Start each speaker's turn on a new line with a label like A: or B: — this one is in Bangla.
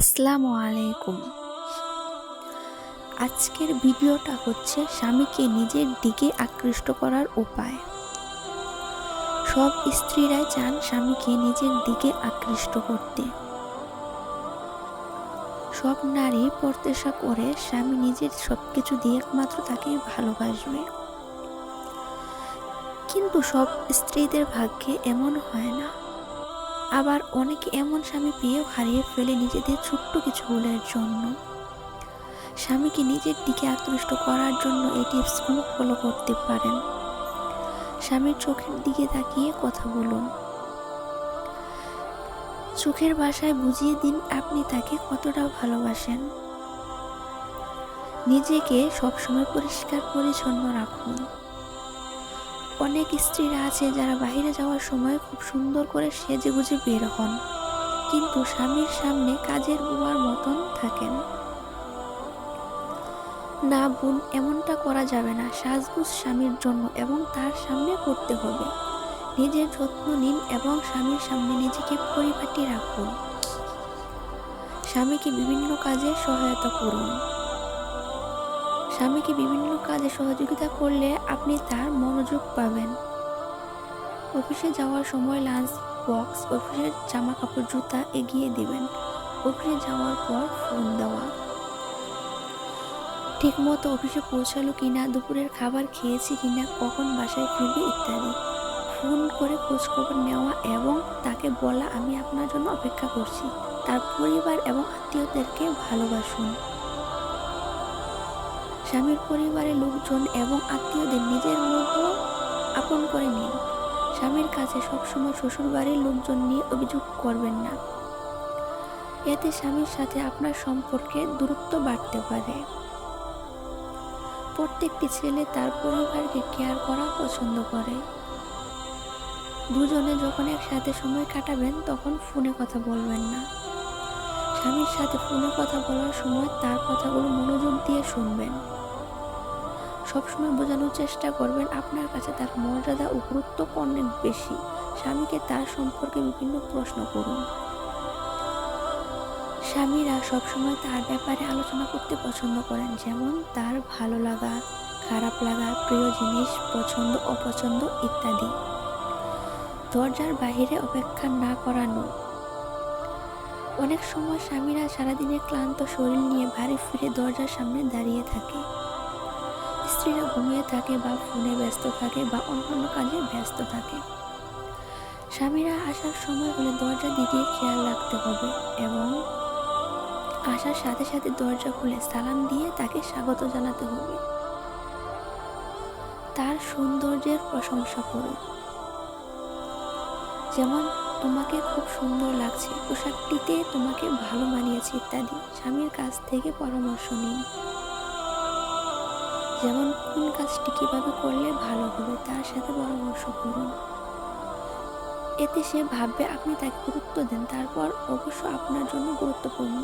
A: আসসালামু আলাইকুম। আজকের ভিডিওটা হচ্ছে স্বামীকে নিজের দিকে আকৃষ্ট করার উপায়। সব স্ত্রীরাই চান স্বামীকে নিজের দিকে আকৃষ্ট করতে। সব নারী প্রত্যাশা করে স্বামী নিজের সব কিছু দিয়ে একমাত্র তাকে ভালোবাসবে। কিন্তু সব স্ত্রীদের ভাগ্যে এমন হয় না। আবার অনেকে এমন স্বামী পেয়েও হারিয়ে ফেলে নিজেদের ছোট্ট কিছু ভুলের জন্য। স্বামীকে নিজের দিকে আকৃষ্ট করার জন্য এই টিপসগুলো ফলো করতে পারেন। স্বামীর চোখের দিকে তাকিয়ে কথা বলুন। চোখের ভাষায় বুঝিয়ে দিন আপনি তাকে কতটা ভালোবাসেন। নিজেকে সবসময় পরিষ্কার পরিচ্ছন্ন রাখুন। অনেক স্ত্রীরা আছে যারা বাইরে যাওয়ার সময় খুব সুন্দর করে সেজে গুজে বের হন। কিন্তু স্বামীর সামনে কাজের বুয়ার মতন থাকেন। না বোন, এমনটা করা যাবে না। সাজগুজ স্বামীর জন্য এবং তার সামনে করতে হবে। নিজের যত্ন নিন এবং স্বামীর সামনে নিজেকে পরিপাটি রাখুন। স্বামীকে বিভিন্ন কাজে সহায়তা করুন। স্বামীকে বিভিন্ন কাজে সহযোগিতা করলে আপনি তার মনোযোগ পাবেন। অফিসে যাওয়ার সময় লাঞ্চ বক্স, অফিসের জামা কাপড় জুতা এগিয়ে দিবেন। অফিসে যাওয়ার পর ফোন দেওয়া। ঠিকমতো অফিসে পৌঁছালো কিনা, দুপুরের খাবার খেয়েছি কিনা, কখন বাসায় ফিরবে ইত্যাদি। ফোন করে খোঁজখবর নেওয়া এবং তাকে বলা, আমি আপনার জন্য অপেক্ষা করছি। তার পরিবার এবং আত্মীয়দেরকে ভালোবাসুন। স্বামীর পরিবারের লোকজন এবং আত্মীয়দের নিজের মতো আপন করে নিন। স্বামীর কাছে সবসময় শ্বশুরবাড়ির লোকজন নিয়ে অভিযোগ করবেন না। এতে স্বামীর সাথে আপনার সম্পর্কে দূরত্ব বাড়তে পারে। প্রত্যেকটি ছেলে তার পরিবারকে কেয়ার করা পছন্দ করে। দুজনে যখন একসাথে সময় কাটাবেন, তখন ফোনে কথা বলবেন না। স্বামীর সাথে ফোনে কথা বলার সময় তার কথাগুলো মনোযোগ দিয়ে শুনবেন। সবসময় বোঝানোর চেষ্টা করবেন আপনার কাছে তার মর্যাদা ও গুরুত্ব অনেক বেশি। স্বামীকে তার সম্পর্কে বিভিন্ন প্রশ্ন করুন। স্বামীরা সবসময় তার ব্যাপারে আলোচনা করতে পছন্দ করেন, যেমন তার ভালো লাগা, খারাপ লাগা, প্রিয় জিনিস, পছন্দ, অপছন্দ ইত্যাদি। দরজার বাহিরে অপেক্ষা না করানো। অনেক সময় স্বামীরা সারাদিনের ক্লান্ত শরীর নিয়ে বাড়ি ফিরে দরজার সামনে দাঁড়িয়ে থাকে। স্ত্রীরা ঘুমিয়ে থাকে বা ফোনে ব্যস্ত থাকে বা অন্যান্য কাজে ব্যস্ত থাকে। স্বামীরা আসার সময় হলে দরজা দিকে খেয়াল রাখতে হবে এবং আসার সাথে সাথে দরজা খুলে সালাম দিয়ে তাকে স্বাগত জানাতে হবে। তার সৌন্দর্যের প্রশংসা করুন। যেমন, তোমাকে খুব সুন্দর লাগছে, পোশাকটিতে তোমাকে ভালো মানিয়েছে ইত্যাদি। স্বামীর কাছ থেকে পরামর্শ নিন। যেমন কোন কাজটি কীভাবে করলে ভালো হবে তার সাথে পরামর্শ করুন। এতে সে ভাববে আপনি তাকে গুরুত্ব দেন, তারপর অবশ্য আপনার জন্য গুরুত্বপূর্ণ।